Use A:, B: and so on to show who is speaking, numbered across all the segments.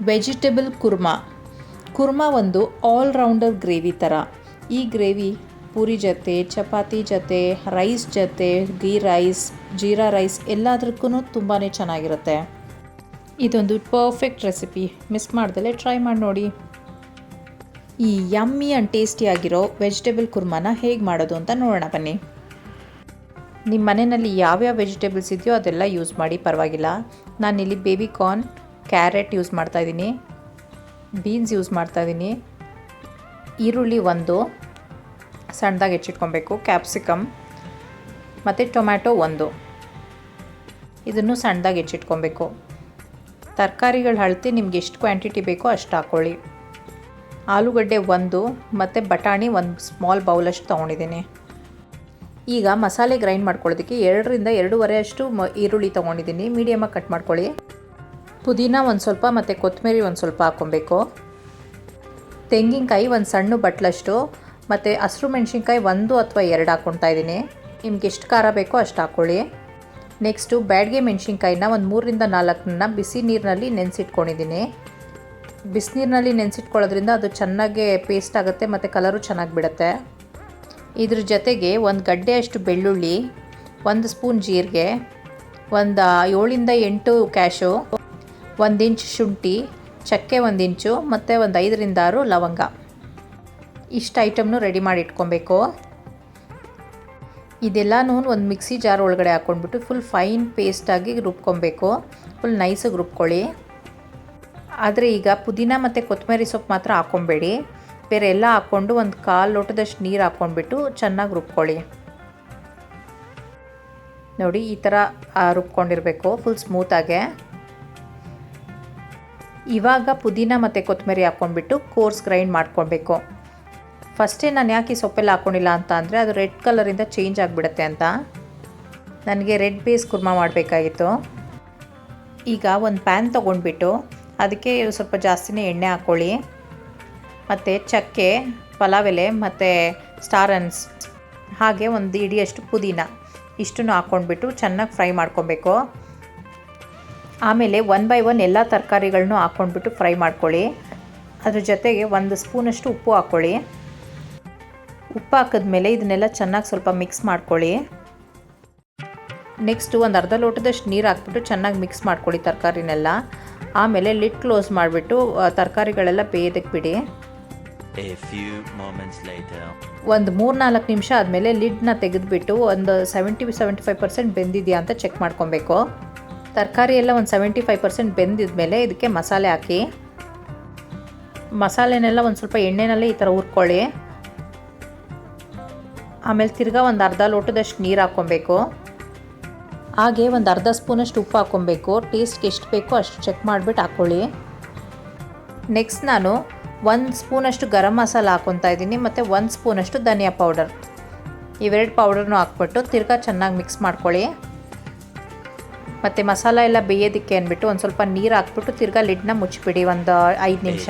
A: Vegetable Kurma. Kurma ಒಂದು allrounder gravy ಥರ ಈ ಗ್ರೇವಿ ಪೂರಿ ಜೊತೆ, ಚಪಾತಿ ಜೊತೆ ರೈಸ್ ಜೊತೆ ಗೀ ರೈಸ್ ಜೀರಾ ರೈಸ್ ಎಲ್ಲದಕ್ಕೂ ತುಂಬಾ ಚೆನ್ನಾಗಿರುತ್ತೆ. ಇದೊಂದು ಪರ್ಫೆಕ್ಟ್ ರೆಸಿಪಿ ಮಿಸ್ ಮಾಡ್ದಲೇ ಟ್ರೈ ಮಾಡಿ ನೋಡಿ. ಈ ಯಮ್ಮಿ ಆ್ಯಂಡ್ ಟೇಸ್ಟಿಯಾಗಿರೋ ವೆಜಿಟೇಬಲ್ ಕುರ್ಮಾನ ಹೇಗೆ ಮಾಡೋದು ಅಂತ ನೋಡೋಣ ಬನ್ನಿ. ನಿಮ್ಮ ಮನೆಯಲ್ಲಿ ಯಾವ್ಯಾವ ವೆಜಿಟೇಬಲ್ಸ್ ಇದೆಯೋ ಅದೆಲ್ಲ ಯೂಸ್ ಮಾಡಿ ಪರವಾಗಿಲ್ಲ. ನಾನಿಲ್ಲಿ ಬೇಬಿ ಕಾರ್ನ್ ಕ್ಯಾರೆಟ್ ಯೂಸ್ ಮಾಡ್ತಾಯಿದ್ದೀನಿ ಬೀನ್ಸ್ ಯೂಸ್ ಮಾಡ್ತಾಯಿದ್ದೀನಿ ಈರುಳ್ಳಿ ಒಂದು. ಸಣ್ಣದಾಗಿ ಹೆಚ್ಚಿಟ್ಕೊಬೇಕು. ಕ್ಯಾಪ್ಸಿಕಮ್ ಮತ್ತು ಟೊಮ್ಯಾಟೊ ಒಂದು. ಇದನ್ನು ಸಣ್ಣದಾಗಿ ಹೆಚ್ಚಿಟ್ಕೊಬೇಕು. ತರಕಾರಿಗಳು ಅಳತೆ ನಿಮ್ಗೆ ಎಷ್ಟು ಕ್ವಾಂಟಿಟಿ ಬೇಕೋ ಅಷ್ಟು ಹಾಕ್ಕೊಳ್ಳಿ ಆಲೂಗಡ್ಡೆ ಒಂದು ಮತ್ತು ಬಟಾಣಿ ಒಂದು ಸ್ಮಾಲ್ ಬೌಲಷ್ಟು ತೊಗೊಂಡಿದ್ದೀನಿ. ಈಗ ಮಸಾಲೆ ಗ್ರೈಂಡ್ ಮಾಡ್ಕೊಳ್ಳೋದಕ್ಕೆ ಎರಡರಿಂದ ಎರಡೂವರೆ ಅಷ್ಟು ಮ ಈರುಳ್ಳಿ ತೊಗೊಂಡಿದ್ದೀನಿ. ಮೀಡಿಯಮಾಗಿ ಕಟ್ ಮಾಡ್ಕೊಳ್ಳಿ. ಪುದೀನ ಒಂದು ಸ್ವಲ್ಪ ಮತ್ತು ಕೊತ್ತಂಬರಿ ಒಂದು ಸ್ವಲ್ಪ ಹಾಕ್ಕೊಬೇಕು. ತೆಂಗಿನಕಾಯಿ ಒಂದು ಸಣ್ಣ ಬಟ್ಲಷ್ಟು ಮತ್ತು ಹಸಿರು ಮೆಣಸಿನ್ಕಾಯಿ ಒಂದು ಅಥವಾ ಎರಡು ಹಾಕ್ಕೊತಾ ಇದ್ದೀನಿ. ನಿಮ್ಗೆ ಎಷ್ಟು ಖಾರ ಬೇಕೋ ಅಷ್ಟು ಹಾಕ್ಕೊಳ್ಳಿ. ನೆಕ್ಸ್ಟು ಬ್ಯಾಡ್ಗೆ ಮೆಣಸಿನ್ಕಾಯಿನ ಒಂದು ಮೂರರಿಂದ ನಾಲ್ಕನ್ನ ಬಿಸಿ ನೀರಿನಲ್ಲಿ ನೆನೆಸಿಟ್ಕೊಂಡಿದ್ದೀನಿ. ಬಿಸಿನೀರಿನಲ್ಲಿ ನೆನೆಸಿಟ್ಕೊಳ್ಳೋದ್ರಿಂದ ಅದು ಚೆನ್ನಾಗೆ ಪೇಸ್ಟ್ ಆಗುತ್ತೆ ಮತ್ತು ಕಲರು ಚೆನ್ನಾಗಿ ಬಿಡುತ್ತೆ. ಇದ್ರ ಜೊತೆಗೆ ಒಂದು ಗಡ್ಡೆಯಷ್ಟು ಬೆಳ್ಳುಳ್ಳಿ, ಒಂದು ಸ್ಪೂನ್ ಜೀರಿಗೆ, ಒಂದು ಏಳಿಂದ ಎಂಟು ಕ್ಯಾಶು ಒಂದು ಇಂಚು ಶುಂಠಿ, ಚಕ್ಕೆ ಒಂದು ಇಂಚು ಮತ್ತು ಒಂದು ಐದರಿಂದ ಆರು ಲವಂಗ. ಇಷ್ಟು ಐಟಮ್ನು ರೆಡಿ ಮಾಡಿ ಇಟ್ಕೊಬೇಕು. ಇದೆಲ್ಲನೂ ಒಂದು ಮಿಕ್ಸಿ ಜಾರ್ ಒಳಗಡೆ ಹಾಕ್ಕೊಂಡ್ಬಿಟ್ಟು ಫುಲ್ ಫೈನ್ ಪೇಸ್ಟಾಗಿ ರುಬ್ಕೊಬೇಕು. ಫುಲ್ ನೈಸಾಗಿ ರುಬ್ಕೊಳ್ಳಿ. ಆದರೆ ಈಗ ಪುದೀನ ಮತ್ತು ಕೊತ್ತಂಬರಿ ಸೊಪ್ಪು ಮಾತ್ರ ಹಾಕ್ಕೊಬೇಡಿ ಬೇರೆ ಎಲ್ಲ ಹಾಕ್ಕೊಂಡು ಒಂದು ಕಾಲು ಲೋಟದಷ್ಟು ನೀರು ಹಾಕ್ಕೊಂಡ್ಬಿಟ್ಟು ಚೆನ್ನಾಗಿ ರುಬ್ಕೊಳ್ಳಿ. ನೋಡಿ ಈ ಥರ ರುಬ್ಕೊಂಡಿರಬೇಕು ಫುಲ್ ಸ್ಮೂತಾಗೆ ಇವಾಗ ಪುದೀನ ಮತ್ತು ಕೊತ್ತಂಬರಿ ಹಾಕ್ಕೊಂಡ್ಬಿಟ್ಟು ಕೋರ್ಸ್ ಗ್ರೈಂಡ್ ಮಾಡ್ಕೊಳ್ಬೇಕು. ಫಸ್ಟೇ ನಾನು ಯಾಕೆ ಸೊಪ್ಪೆಲ್ಲ ಹಾಕ್ಕೊಂಡಿಲ್ಲ ಅಂತ ಅಂದರೆ ಅದು ರೆಡ್ ಕಲರಿಂದ ಚೇಂಜ್ ಆಗಿಬಿಡುತ್ತೆ ಅಂತ. ನನಗೆ ರೆಡ್ ಬೇಸ್ ಕುರ್ಮ ಮಾಡಬೇಕಾಗಿತ್ತು. ಈಗ ಒಂದು ಪ್ಯಾನ್ ತೊಗೊಂಡ್ಬಿಟ್ಟು ಅದಕ್ಕೆ ಸ್ವಲ್ಪ ಜಾಸ್ತಿನೇ ಎಣ್ಣೆ ಹಾಕ್ಕೊಳ್ಳಿ ಮತ್ತು ಚಕ್ಕೆ ಪಲಾವ್ ಎಲೆ ಮತ್ತು ಸ್ಟಾರನ್ಸ್ ಹಾಗೆ ಒಂದು ಇಡಿಯಷ್ಟು ಪುದೀನ. ಇಷ್ಟನ್ನು ಹಾಕ್ಕೊಂಡ್ಬಿಟ್ಟು ಚೆನ್ನಾಗಿ ಫ್ರೈ ಮಾಡ್ಕೊಬೇಕು. ಆಮೇಲೆ ಒನ್ ಬೈ ಒನ್ ಎಲ್ಲ ತರಕಾರಿಗಳನ್ನೂ ಹಾಕ್ಕೊಂಡ್ಬಿಟ್ಟು ಫ್ರೈ ಮಾಡ್ಕೊಳ್ಳಿ. ಅದ್ರ ಜೊತೆಗೆ ಒಂದು ಸ್ಪೂನಷ್ಟು ಉಪ್ಪು ಹಾಕ್ಕೊಳ್ಳಿ ಉಪ್ಪು ಹಾಕಿದ್ಮೇಲೆ ಇದನ್ನೆಲ್ಲ ಚೆನ್ನಾಗಿ ಸ್ವಲ್ಪ ಮಿಕ್ಸ್ ಮಾಡ್ಕೊಳ್ಳಿ. ನೆಕ್ಸ್ಟು ಒಂದು ಅರ್ಧ ಲೋಟದಷ್ಟು ನೀರು ಹಾಕ್ಬಿಟ್ಟು ಚೆನ್ನಾಗಿ ಮಿಕ್ಸ್ ಮಾಡ್ಕೊಳ್ಳಿ ತರಕಾರಿನೆಲ್ಲ. ಆಮೇಲೆ ಲಿಡ್ ಕ್ಲೋಸ್ ಮಾಡಿಬಿಟ್ಟು ತರಕಾರಿಗಳೆಲ್ಲ ಬೇಯೋದಕ್ಕೆ ಬಿಡಿ. ಒಂದು ಮೂರು ನಾಲ್ಕು ನಿಮಿಷ ಆದಮೇಲೆ ಲಿಡ್ನ ತೆಗೆದುಬಿಟ್ಟು ಒಂದು ಸೆವೆಂಟಿ ಸೆವೆಂಟಿ ಫೈವ್ ಪರ್ಸೆಂಟ್ ಬೆಂದಿದೆಯಾ ಅಂತ ಚೆಕ್ ಮಾಡ್ಕೊಬೇಕು. ತರಕಾರಿ ಎಲ್ಲ ಒಂದು ಸೆವೆಂಟಿ ಫೈವ್ ಪರ್ಸೆಂಟ್ ಬೆಂದಿದ್ಮೇಲೆ ಇದಕ್ಕೆ ಮಸಾಲೆ ಹಾಕಿ, ಮಸಾಲೆನೆಲ್ಲ ಒಂದು ಸ್ವಲ್ಪ ಎಣ್ಣೆನಲ್ಲೇ ಈ ಥರ ಹುರ್ಕೊಳ್ಳಿ. ಆಮೇಲೆ ತಿರ್ಗಾ ಒಂದು ಅರ್ಧ ಲೋಟದಷ್ಟು ನೀರು ಹಾಕ್ಕೊಬೇಕು. ಹಾಗೆ ಒಂದು ಅರ್ಧ ಸ್ಪೂನಷ್ಟು ಉಪ್ಪು ಹಾಕ್ಕೊಬೇಕು. ಟೇಸ್ಟ್ಗೆ ಎಷ್ಟು ಬೇಕೋ ಅಷ್ಟು ಚೆಕ್ ಮಾಡಿಬಿಟ್ಟು ಹಾಕ್ಕೊಳ್ಳಿ ನೆಕ್ಸ್ಟ್ ನಾನು ಒಂದು ಸ್ಪೂನಷ್ಟು ಗರಂ ಮಸಾಲ ಹಾಕ್ಕೊತಾ ಇದ್ದೀನಿ, ಮತ್ತು ಒಂದು ಸ್ಪೂನಷ್ಟು ಧನಿಯಾ ಪೌಡರ್ ಇವೆರಡು ಪೌಡರ್ನು ಹಾಕ್ಬಿಟ್ಟು ತಿರ್ಗಾ ಚೆನ್ನಾಗಿ ಮಿಕ್ಸ್ ಮಾಡ್ಕೊಳ್ಳಿ. ಮತ್ತು ಮಸಾಲ ಎಲ್ಲ ಬೇಯೋದಿಕ್ಕೆ ಅಂದ್ಬಿಟ್ಟು ಒಂದು ಸ್ವಲ್ಪ ನೀರು ಹಾಕ್ಬಿಟ್ಟು ತಿರ್ಗಾ ಲಿಡ್ನ ಮುಚ್ಚಿಬಿಡಿ ಒಂದು ಐದು ನಿಮಿಷ.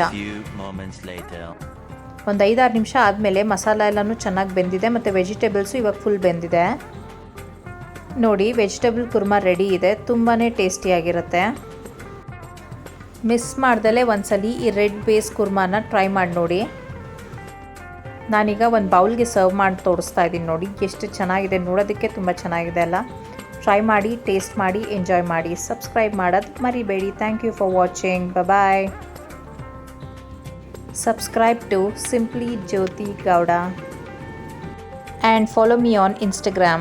A: ಒಂದು ಐದಾರು ನಿಮಿಷ ಆದಮೇಲೆ ಮಸಾಲ ಎಲ್ಲನೂ ಚೆನ್ನಾಗಿ ಬೆಂದಿದೆ ಮತ್ತು ವೆಜಿಟೇಬಲ್ಸು ಇವಾಗ ಫುಲ್ ಬೆಂದಿದೆ. ನೋಡಿ ವೆಜಿಟೇಬಲ್ ಕುರ್ಮಾ ರೆಡಿ ಇದೆ ತುಂಬಾ ಟೇಸ್ಟಿಯಾಗಿರುತ್ತೆ ಮಿಸ್ ಮಾಡ್ದಲೇ ಒಂದ್ಸಲಿ ಈ ರೆಡ್ ಬೇಸ್ ಕುರ್ಮಾನ ಟ್ರೈ ಮಾಡಿ ನೋಡಿ. ನಾನೀಗ ಒಂದು ಬೌಲ್ಗೆ ಸರ್ವ್ ಮಾಡಿ ತೋರಿಸ್ತಾ ಇದ್ದೀನಿ ನೋಡಿ ಎಷ್ಟು ಚೆನ್ನಾಗಿದೆ ನೋಡೋದಕ್ಕೆ ತುಂಬ ಚೆನ್ನಾಗಿದೆ ಅಲ್ಲ. ಟ್ರೈ ಮಾಡಿ ಟೇಸ್ಟ್ ಮಾಡಿ ಎಂಜಾಯ್ ಮಾಡಿ ಸಬ್ಸ್ಕ್ರೈಬ್ ಮಾಡೋದು ಮರಿಬೇಡಿ thank you for watching bye subscribe to Simply Jyoti Gowda and follow me on Instagram.